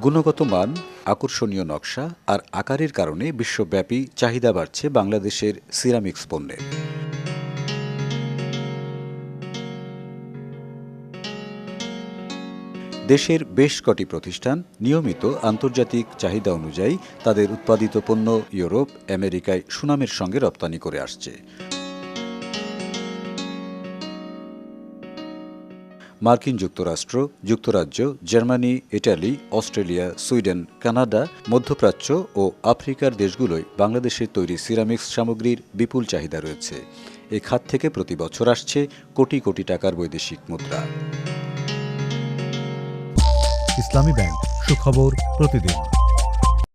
গুণগত মান, আকর্ষণীয় নকশা আর আকারের কারণে বিশ্বব্যাপী চাহিদা বাড়ছে বাংলাদেশের সিরামিক্স পণ্যের দেশের বেশ কটি প্রতিষ্ঠান নিয়মিত আন্তর্জাতিক চাহিদা অনুযায়ী তাদের উৎপাদিত পণ্য ইউরোপ, আমেরিকায় সুনামের সঙ্গে রপ্তানি করে আসছে। মার্কিন যুক্তরাষ্ট্র, যুক্তরাজ্য, Germany, Italy, Australia, Sweden, Canada, মধ্যপ্রাচ্য ও আফ্রিকার দেশগুলোয় বাংলাদেশের তৈরি সিরামিক্স সামগ্রীর বিপুল চাহিদা রয়েছে। এ খাত থেকে প্রতি বছর আসছে কোটি কোটি টাকার বৈদেশিক মুদ্রা। ইসলামী ব্যাংক, সুখবর প্রতিদিন।